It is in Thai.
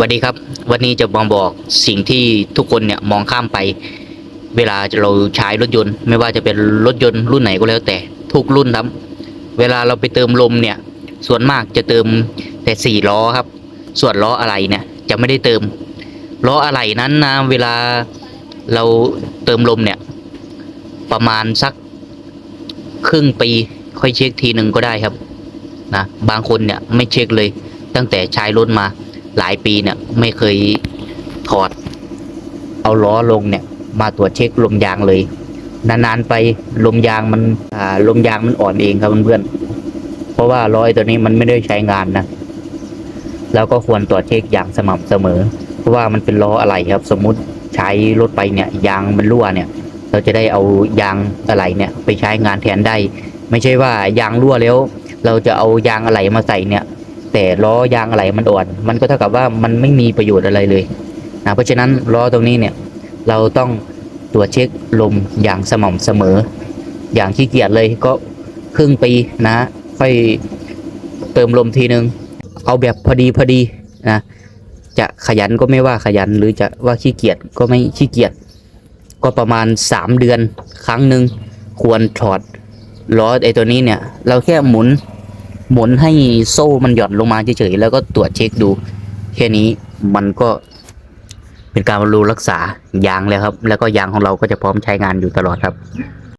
สวัสดีครับ วันนี้จะมาบอกสิ่งที่ทุกคนเนี่ยมองข้ามไป เวลาเราใช้รถยนต์ ไม่ว่าจะเป็นรถยนต์รุ่นไหนก็แล้วแต่ทุกรุ่นครับ เวลาเราไปเติมลมเนี่ย ส่วนมากจะเติมแต่สี่ล้อครับ ส่วนล้ออะไรเนี่ย จะไม่ได้เติมล้ออะไรนั้นนะเวลาเราเติมลมเนี่ย ประมาณสักครึ่งปีค่อยเช็คทีหนึ่งก็ได้ครับนะบางคนเนี่ยไม่เช็คเลยตั้งแต่ใช้รถมา หลายปีเนี่ยไม่เคยถอด เอาล้อลงเนี่ย มาตรวจเช็คลมยางเลย นานๆไปลมยางมันอ่าลมยางมันอ่อนเองครับเพื่อนๆเพราะว่าล้อไอ้ตัวนี้มันไม่ได้ใช้งานนะแล้วก็ควรตรวจเช็คอย่างสม่ำเสมอ เพราะว่ามันเป็นล้ออะไรครับ สมมุติใช้รถไปเนี่ยยางมันรั่วเนี่ย เราจะได้เอายางอะไรเนี่ย ไปใช้งานแทนได้ ไม่ใช่ว่ายางรั่วแล้ว เราจะเอายางอะไรมาใส่เนี่ย แต่ล้อยางอะไรมันอ่อน มันก็เท่ากับว่ามันไม่มีประโยชน์อะไรเลยนะเพราะฉะนั้นล้อตรงนี้เนี่ยเราต้องตรวจเช็คลมอย่างสม่ำเสมอ อย่างขี้เกียจเลยก็ครึ่งปีนะ ค่อยเติมลมทีนึง เอาแบบพอดีพอดีนะจะขยันก็ไม่ว่าขยันหรือจะว่าขี้เกียจก็ไม่ขี้เกียจก็ประมาณสามเดือนครั้งหนึ่งควรถอดล้อไอ้ตัวนี้เนี่ย เราแค่หมุน หมุนให้โซ่มันหย่อนลงมาเฉยๆแล้วก็ตรวจเช็คดู แค่นี้มันก็เป็นการบำรุงรักษายางแล้วครับ แล้วก็ยางของเราก็จะพร้อมใช้งานอยู่ตลอดครับ